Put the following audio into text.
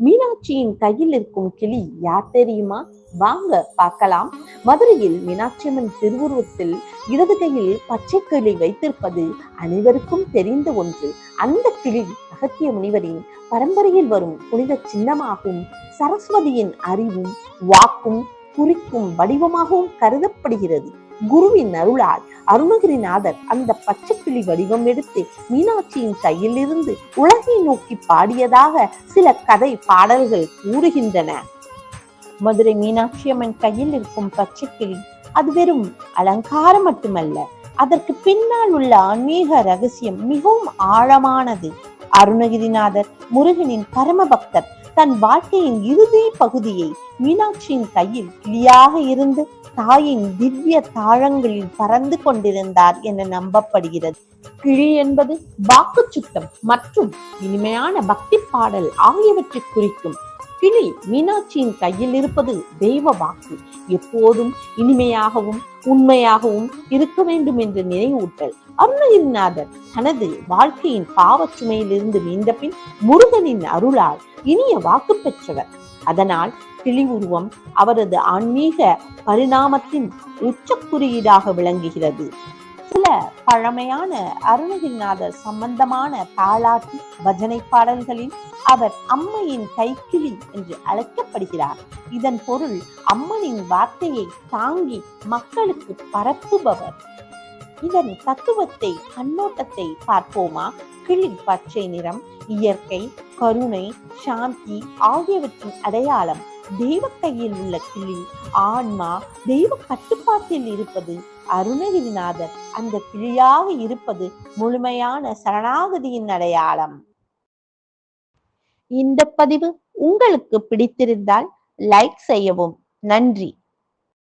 மீனாட்சியின் கையில் இருக்கும் கிளி யார் தெரியுமா? வாங்க பார்க்கலாம். மதுரையில் மீனாட்சியம்மன் திருவுருவத்தில் இடது கையில் பச்சை கிளி வைத்திருப்பது அனைவருக்கும் தெரிந்த ஒன்று. அந்த கிளி அகத்திய முனிவரின் பரம்பரையில் வரும் புனித சின்னமாகவும் சரஸ்வதியின் அறிவும் வாக்கும் குறிக்கும் வடிவமாகவும் கருதப்படுகிறது. குருவின் அருளால் அருணகிரிநாதர் அந்த பச்சைக்கிளி வடிவம் எடுத்து மீனாட்சியின் கையிலிருந்து உலகை நோக்கி பாடியதாக சில கதை பாடல்கள் கூறுகின்றன. மதுரை மீனாட்சி அம்மன் கையில் இருக்கும் பச்சைக்கிளி அது வெறும் அலங்காரம் மட்டுமல்ல அதற்கு பின்னால் உள்ள ஆன்மீக ரகசியம் மிகவும் ஆழமானது. அருணகிரிநாதர் முருகனின் பரமபக்தர் தன் வாழ்க்கையின் இறுதி பகுதியை மீனாட்சியின் கையில் கிளியாக இருந்து தாயின் திவ்ய தாழங்களில் பறந்து கொண்டிருந்தார் என நம்பப்படுகிறது. கிளி என்பது வாக்கு சுத்தம் மற்றும் இனிமையான பக்தி பாடல் ஆகியவற்றை குறிக்கும். கிளி மீனாட்சியின் கையில் இருப்பது தெய்வ வாக்கு. எப்போதும் இனிமையாகவும் உண்மையாகவும் இருக்க வேண்டும் என்று நினைவூட்டல். அருணகிரிநாதர் தனது வாழ்க்கையின் பாவச்சுமையிலிருந்து மீண்ட பின் முருகனின் அருளால் இனிய வாக்கு பெற்றவர் அதனால் கிளி உருவம் அவரது ஆன்மீக பரிணாமத்தின் உச்ச குறியீடாக விளங்குகிறது. சில பழமையான அருணகிரிநாதர் சம்பந்தமான தாளாட்டு பஜனை பாடல்களில் அவர் அம்மையின் கைக்கிளி என்று அழைக்கப்படுகிறார். இதன் பொருள் அம்மனின் வார்த்தையை தாங்கி மக்களுக்கு பரப்புபவர். இதன் தத்துவத்தை கண்ணோட்டத்தை பார்ப்போமா? கிளி பச்சை நிறம் இயற்கை கருணை சாந்தி ஆகியவற்றின் அடையாளம் தெய்வ கையில் உள்ள கிளி ஆன்மா தெய்வ கட்டுப்பாட்டில் இருப்பது அருணகிரிநாதர். அந்த கிளியாக இருப்பது முழுமையான சரணாகதியின் அடையாளம். இந்த பதிவு உங்களுக்கு பிடித்திருந்தால் லைக் செய்யவும். நன்றி.